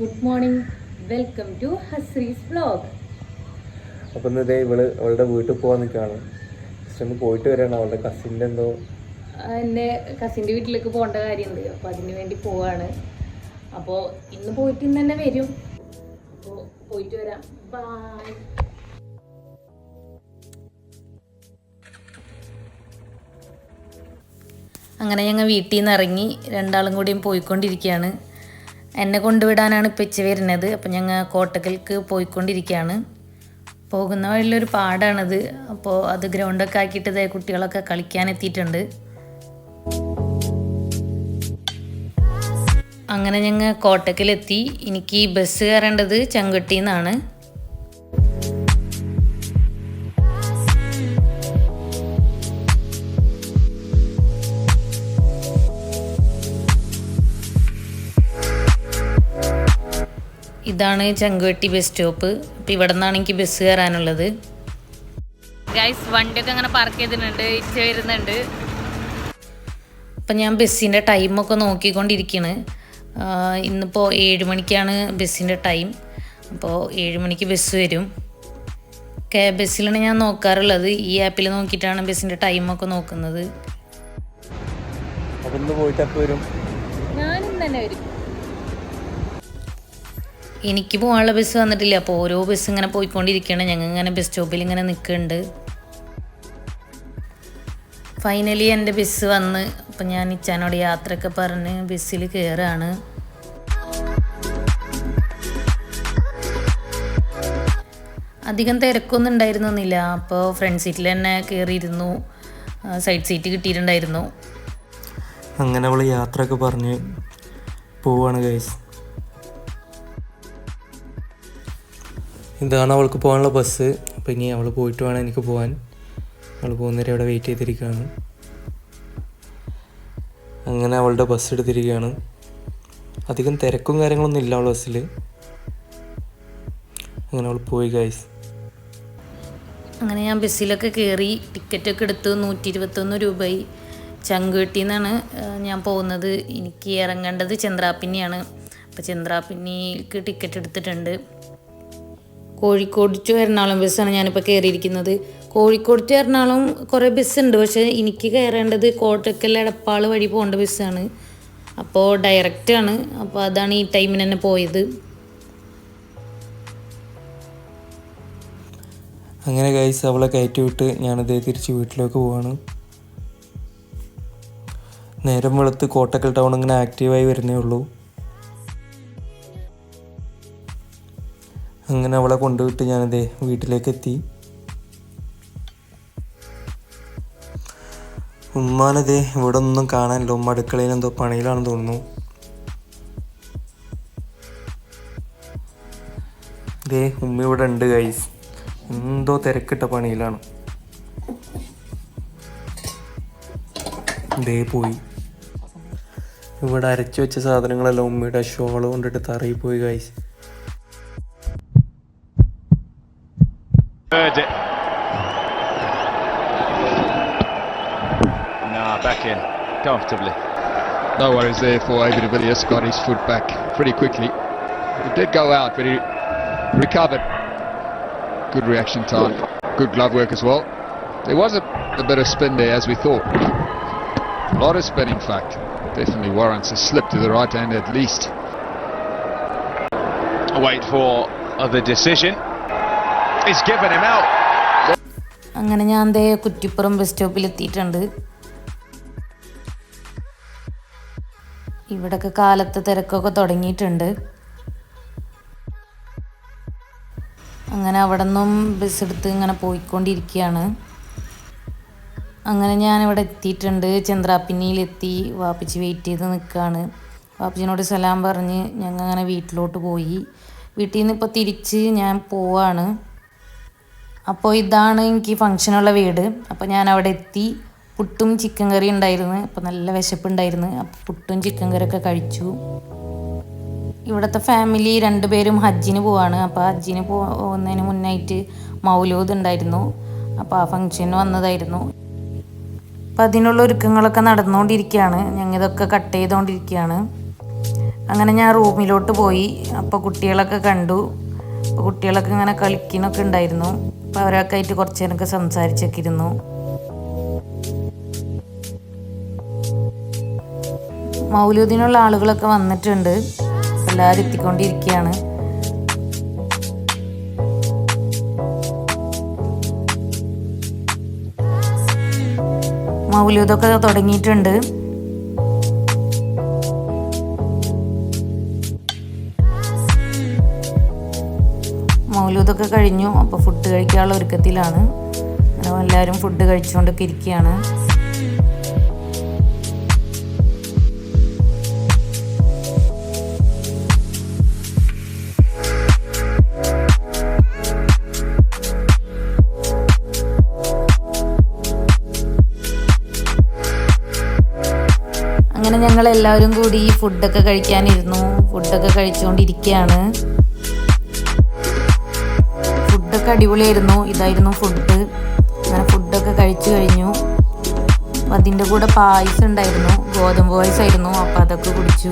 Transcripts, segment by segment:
Good morning. Welcome to Hasree's vlog അപ്പം ഇന്ന് ഇതേ ഇവൾ അവളുടെ വീട്ടിൽ പോകാൻ നിൽക്കുകയാണ് ജസ്റ്റ് പോയിട്ട് വരികയാണ് അവളുടെ കസിന്റെ എന്തോ എന്റെ കസിന്റെ വീട്ടിലേക്ക് പോകേണ്ട കാര്യമുണ്ട്. അപ്പോൾ അതിന് വേണ്ടി പോവാണ്. അപ്പോൾ ഇന്ന് പോയിട്ട് ഇന്ന് തന്നെ വരും. അപ്പോൾ പോയിട്ട് വരാം. ബായ് അങ്ങനെ ഞങ്ങൾ വീട്ടിൽ നിന്ന് ഇറങ്ങി രണ്ടാളും കൂടിയും പോയിക്കൊണ്ടിരിക്കുകയാണ് എന്നെ കൊണ്ടുവിടാനാണ് ഇപ്പം ഇച്ച വരുന്നത്. അപ്പം ഞങ്ങൾ കോട്ടക്കൽക്ക് പോയിക്കൊണ്ടിരിക്കുകയാണ് പോകുന്ന വഴിയിലൊരു പാടാണത്. അപ്പോൾ അത് ഗ്രൗണ്ടൊക്കെ ആക്കിയിട്ട് ദേ കുട്ടികളൊക്കെ കളിക്കാൻ എത്തിയിട്ടുണ്ട് അങ്ങനെ ഞങ്ങൾ കോട്ടക്കലെത്തി. എനിക്ക് ബസ് കയറേണ്ടത് ചെങ്കട്ടിയിൽ ഇതാണ് ചങ്കുവെട്ടി ബസ് സ്റ്റോപ്പ് അപ്പോൾ ഇവിടെ നിന്നാണ് എനിക്ക് ബസ് കയറാനുള്ളത് ഗൈസ് വണ്ടിയൊക്കെ അങ്ങനെ പാർക്ക് ചെയ്തിട്ടുണ്ട് ഇച്ച വരുന്നുണ്ട്. അപ്പം ഞാൻ ബസ്സിന്റെ ടൈമൊക്കെ നോക്കിക്കൊണ്ടിരിക്കുകയാണ് ഇന്നിപ്പോൾ ഏഴ് മണിക്കാണ് ബസ്സിന്റെ ടൈം അപ്പോൾ ഏഴ് മണിക്ക് ബസ് വരും. കെ ബസ്സിലാണ് ഞാൻ നോക്കാറുള്ളത്. ഈ ആപ്പിൽ നോക്കിയിട്ടാണ് ബസ്സിന്റെ ടൈമൊക്കെ നോക്കുന്നത്. വരും. ഞാനും തന്നെ വരും. എനിക്ക് പോകാനുള്ള ബസ് വന്നിട്ടില്ല. അപ്പോൾ ഓരോ ബസ് ഇങ്ങനെ പോയിക്കൊണ്ടിരിക്കുകയാണ് ഞങ്ങൾ ഇങ്ങനെ ബസ് സ്റ്റോപ്പിൽ ഇങ്ങനെ നിൽക്കുന്നുണ്ട് ഫൈനലി എന്റെ ബസ് വന്ന് അപ്പം ഞാൻ ഇച്ചാനോട് യാത്രയൊക്കെ പറഞ്ഞ് ബസ്സിൽ കയറുകയാണ് അധികം തിരക്കൊന്നും ഉണ്ടായിരുന്നില്ല അപ്പോൾ ഫ്രണ്ട് സീറ്റിൽ തന്നെ കയറിയിരുന്നു സൈഡ് സീറ്റ് കിട്ടിയിട്ടുണ്ടായിരുന്നു. അങ്ങനെ അവൾ യാത്രയൊക്കെ പറഞ്ഞ് പോവാണ് ഗൈസ് ഇതാണ് അവൾക്ക് പോകാനുള്ള ബസ്. അപ്പോൾ ഇനി അവൾ പോയിട്ട് വേണം എനിക്ക് പോകാൻ അവൾ പോകുന്നവരെ അവിടെ വെയിറ്റ് ചെയ്തിരിക്കുകയാണ്. അങ്ങനെ അവളുടെ ബസ് എടുത്തിരിക്കുകയാണ്. അധികം തിരക്കും കാര്യങ്ങളൊന്നും ഇല്ല അവളുടെ ബസ്സിൽ അങ്ങനെ അവൾ പോയി ഗൈസ് അങ്ങനെ ഞാൻ ബസ്സിലൊക്കെ കയറി ടിക്കറ്റൊക്കെ എടുത്ത് നൂറ്റി ഇരുപത്തൊന്ന് രൂപയായി. ചങ്കുവെട്ടിയിൽ നിന്നാണ് ഞാൻ പോകുന്നത്. എനിക്ക് ഇറങ്ങേണ്ടത് ചന്ദ്രാപ്പിന്നിയാണ്. അപ്പോൾ ചന്ദ്രാപ്പിന്നിക്ക് ടിക്കറ്റ് എടുത്തിട്ടുണ്ട്. കോഴിക്കോട് ടു എറണാകുളം ബസ്സാണ് ഞാനിപ്പോൾ കയറിയിരിക്കുന്നത് കോഴിക്കോട് ടു എറണാകുളം കുറേ ബസ്സുണ്ട്. പക്ഷേ എനിക്ക് കയറേണ്ടത് കോട്ടക്കൽ എടപ്പാൾ വഴി പോകേണ്ട ബസ്സാണ്. അപ്പോൾ ഡയറക്റ്റാണ് അപ്പോൾ അതാണ് ഈ ടൈമിന് തന്നെ പോയത്. അങ്ങനെ ഗൈസ് അവളെ കയറ്റി വിട്ട് ഞാനത് തിരിച്ച് വീട്ടിലേക്ക് പോവാണ്. നേരം വെളുത്ത് കോട്ടക്കൽ ടൗൺ ഇങ്ങനെ ആക്റ്റീവായി വരുന്നേ ഉള്ളൂ. അങ്ങനെ അവളെ കൊണ്ടുവിട്ട് ഞാനത് വീട്ടിലേക്ക് എത്തി ഉമ്മാനതേ ഇവിടെ ഒന്നും കാണാനില്ല. ഉമ്മ അടുക്കളയിൽ എന്തോ പണിയിലാണെന്ന് തോന്നുന്നു. ദേ ഉമ്മ ഇവിടെ ഉണ്ട് ഗൈസ് എന്തോ തിരക്കിട്ട പണിയിലാണ്. ദേ പോയി. ഇവിടെ അരച്ചു വെച്ച സാധനങ്ങളെല്ലാം ഉമ്മയുടെ ഷോൾ കൊണ്ടിട്ട് തറയിൽ പോയി guys Heard it. Nah, back in comfortably. No worries there for David Villiers. Got his foot back pretty quickly. It did go out, but he recovered. Good reaction time. Good glove work as well. There was a, a bit of spin there, as we thought. A lot of spin, in fact. Definitely warrants a slip to the right hand at least. Wait for the decision. അങ്ങനെ ഞാൻ ദേ Kuttippuram bus സ്റ്റോപ്പിൽ എത്തിയിട്ടുണ്ട് ഇവിടൊക്കെ കാലത്തെ തിരക്കൊക്കെ തുടങ്ങിയിട്ടുണ്ട്. അങ്ങനെ അവിടെ നിന്നും ബസ് എടുത്ത് ഇങ്ങനെ പോയിക്കൊണ്ടിരിക്കുകയാണ്. അങ്ങനെ ഞാൻ ഇവിടെ എത്തിയിട്ടുണ്ട്. ചന്ദ്രാപ്പിന്നിയിലെത്തി. വാപ്പച്ചി വെയിറ്റ് ചെയ്ത് നിൽക്കുകയാണ്. വാപ്പച്ചിനോട് സലാം പറഞ്ഞ് ഞങ്ങൾ അങ്ങനെ വീട്ടിലോട്ട് പോയി. വീട്ടിൽ നിന്ന് ഇപ്പോൾ തിരിച്ച് ഞാൻ പോവാണ്. അപ്പോൾ ഇതാണ് എനിക്ക് ഫങ്ഷനുള്ള വീട്. അപ്പോൾ ഞാൻ അവിടെ എത്തി. പുട്ടും ചിക്കൻ കറി ഉണ്ടായിരുന്നു. അപ്പോൾ നല്ല വിശപ്പുണ്ടായിരുന്നു. അപ്പോൾ പുട്ടും ചിക്കൻ കറിയൊക്കെ കഴിച്ചു. ഇവിടുത്തെ ഫാമിലി രണ്ടുപേരും ഹജ്ജിന് പോവാണ്. അപ്പോൾ ഹജ്ജിന് പോകുന്നതിന് മുന്നായിട്ട് മൗലൂദ് ഉണ്ടായിരുന്നു. അപ്പോൾ ആ ഫങ്ഷന് വന്നതായിരുന്നു. അപ്പം അതിനുള്ള ഒരുക്കങ്ങളൊക്കെ നടന്നുകൊണ്ടിരിക്കുകയാണ്. ഞങ്ങൾ ഇതൊക്കെ കട്ട് ചെയ്തുകൊണ്ടിരിക്കുകയാണ്. അങ്ങനെ ഞാൻ റൂമിലോട്ട് പോയി. അപ്പോൾ കുട്ടികളൊക്കെ കണ്ടു. അപ്പോൾ കുട്ടികളൊക്കെ ഇങ്ങനെ കളിക്കുന്നൊക്കെ ഉണ്ടായിരുന്നു. അപ്പോൾ അവരൊക്കെ ആയിട്ട് കുറച്ച് നേരമൊക്കെ സംസാരിച്ചൊക്കെ ഇരുന്നു മൗലൂദിനുള്ള ആളുകളൊക്കെ വന്നിട്ടുണ്ട്. എല്ലാവരും എത്തിക്കൊണ്ടിരിക്കുകയാണ് മൗലൂദൊക്കെ തുടങ്ങിയിട്ടുണ്ട്. മൗലൂദൊക്കെ കഴിഞ്ഞു. അപ്പോൾ ഫുഡ് കഴിക്കാനുള്ള ഒരുക്കത്തിലാണ്. എല്ലാവരും ഫുഡ് കഴിച്ചുകൊണ്ടൊക്കെ ഇരിക്കുകയാണ്. അങ്ങനെ ഞങ്ങൾ എല്ലാവരും കൂടി ഫുഡൊക്കെ കഴിക്കാനിരുന്നു. ഫുഡൊക്കെ കഴിച്ചുകൊണ്ടിരിക്കുകയാണ്. ഫുഡൊക്കെ അടിപൊളിയായിരുന്നു. ഇതായിരുന്നു ഫുഡ് അങ്ങനെ ഫുഡൊക്കെ കഴിച്ചു കഴിഞ്ഞു. അതിന്റെ കൂടെ പായസം ഉണ്ടായിരുന്നു. ഗോതമ്പ് പായസമായിരുന്നു അപ്പം അതൊക്കെ കുടിച്ചു.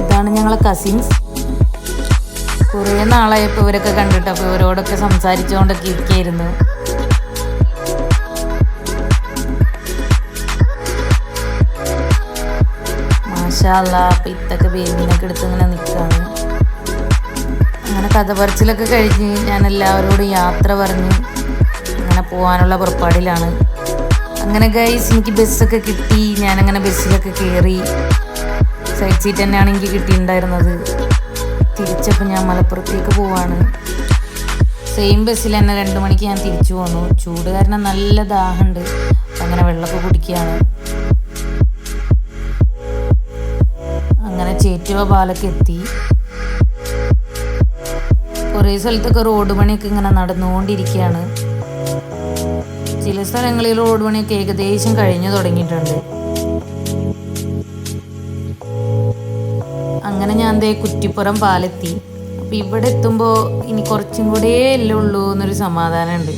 ഇതാണ് ഞങ്ങളെ കസിൻസ് കുറേ നാളായപ്പോൾ ഇവരൊക്കെ കണ്ടിട്ട് അപ്പോൾ ഇവരോടൊക്കെ സംസാരിച്ചുകൊണ്ടൊക്കെ ഇരിക്കുകയായിരുന്നു മാഷാല്ല അപ്പം ഇത്തൊക്കെ ബേബിനൊക്കെ എടുത്ത് ഇങ്ങനെ നിൽക്കുകയാണ് അങ്ങനെ കഥ പറച്ചിലൊക്കെ കഴിഞ്ഞ് ഞാൻ എല്ലാവരോടും യാത്ര പറഞ്ഞ് അങ്ങനെ പോകാനുള്ള പുറപ്പാടിലാണ്. അങ്ങനെ ഗൈസ് എനിക്ക് ബസ്സൊക്കെ കിട്ടി. ഞാനങ്ങനെ ബസ്സിലൊക്കെ കയറി സൈഡ് സീറ്റ് തന്നെയാണ് എനിക്ക് കിട്ടിയിട്ടുണ്ടായിരുന്നത്. തിരിച്ചപ്പോൾ ഞാൻ മലപ്പുറത്തേക്ക് പോവാണ്. സെയിം ബസ്സിൽ തന്നെ രണ്ട് മണിക്ക് ഞാൻ തിരിച്ചു പോന്നു. ചൂട് കാരണം നല്ല ദാഹമുണ്ട്. അങ്ങനെ വെള്ളമൊക്കെ കുടിക്കുകയാണ്. അങ്ങനെ ചേറ്റുവ പാലൊക്കെ എത്തി. കുറേ സ്ഥലത്തൊക്കെ റോഡ് പണിയൊക്കെ ഇങ്ങനെ നടന്നുകൊണ്ടിരിക്കുകയാണ്. ചില സ്ഥലങ്ങളിൽ റോഡ് പണിയൊക്കെ ഏകദേശം കഴിഞ്ഞു തുടങ്ങിയിട്ടുണ്ട്. അങ്ങനെ ഞാൻ ദേ കുറ്റിപ്പുറം പാലെത്തി. അപ്പം ഇവിടെ എത്തുമ്പോൾ ഇനി കുറച്ചും കൂടെ അല്ലേ ഉള്ളൂ എന്നൊരു സമാധാനമുണ്ട്.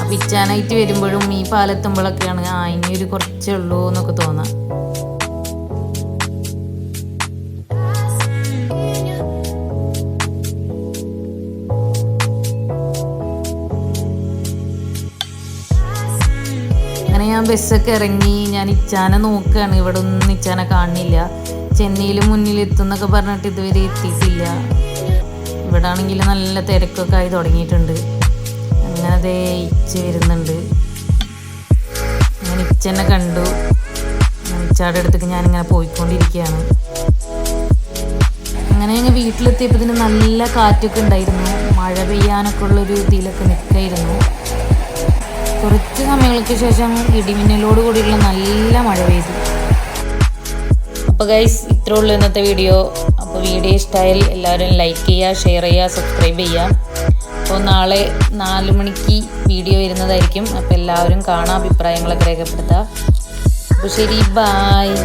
അപ്പം ഇച്ചാനായിട്ട് വരുമ്പോഴും ഈ പാലെത്തുമ്പോഴൊക്കെയാണ് ആ ഇനി ഒരു കുറച്ചേ ഉള്ളൂ എന്നൊക്കെ തോന്നാം. ബസ്സൊക്കെ ഇറങ്ങി ഞാൻ ഇച്ചാനെ നോക്കുകയാണ് ഇവിടെ ഒന്നും ഇച്ചാനെ കാണുന്നില്ല ചെന്നൈയിൽ മുന്നിൽ എത്തുന്നൊക്കെ പറഞ്ഞിട്ട് ഇതുവരെ എത്തിയിട്ടില്ല. ഇവിടെ ആണെങ്കിൽ നല്ല തിരക്കൊക്കെ ആയി തുടങ്ങിയിട്ടുണ്ട്. അങ്ങനെ അതേ ഇച്ച വരുന്നുണ്ട്. ഞാൻ ഇച്ചനെ കണ്ടു. ഇച്ചാടെ അടുത്തേക്ക് ഞാനിങ്ങനെ പോയിക്കൊണ്ടിരിക്കുകയാണ്. അങ്ങനെ ഞങ്ങൾ വീട്ടിലെത്തിയപ്പോൾ ഇതിന് നല്ല കാറ്റൊക്കെ ഉണ്ടായിരുന്നു. മഴ പെയ്യാനൊക്കെ ഉള്ളൊരു ഇതിലൊക്കെ നിൽക്കായിരുന്നു കുറച്ച് സമയങ്ങൾക്ക് ശേഷം ഇടിമിന്നലോട് കൂടിയുള്ള നല്ല മഴ പെയ്തു. അപ്പോൾ ഗൈസ് ഇത്രേ ഉള്ളൂ ഇന്നത്തെ വീഡിയോ അപ്പോൾ വീഡിയോ ഇഷ്ടമായാൽ എല്ലാവരും ലൈക്ക് ചെയ്യുക ഷെയർ ചെയ്യുക സബ്സ്ക്രൈബ് ചെയ്യുക. അപ്പോൾ നാളെ നാല് മണിക്ക് വീഡിയോ വരുന്നതായിരിക്കും. അപ്പോൾ എല്ലാവരും കാണാം അഭിപ്രായങ്ങളൊക്കെ രേഖപ്പെടുത്തുക അപ്പോൾ ശരി ബായ്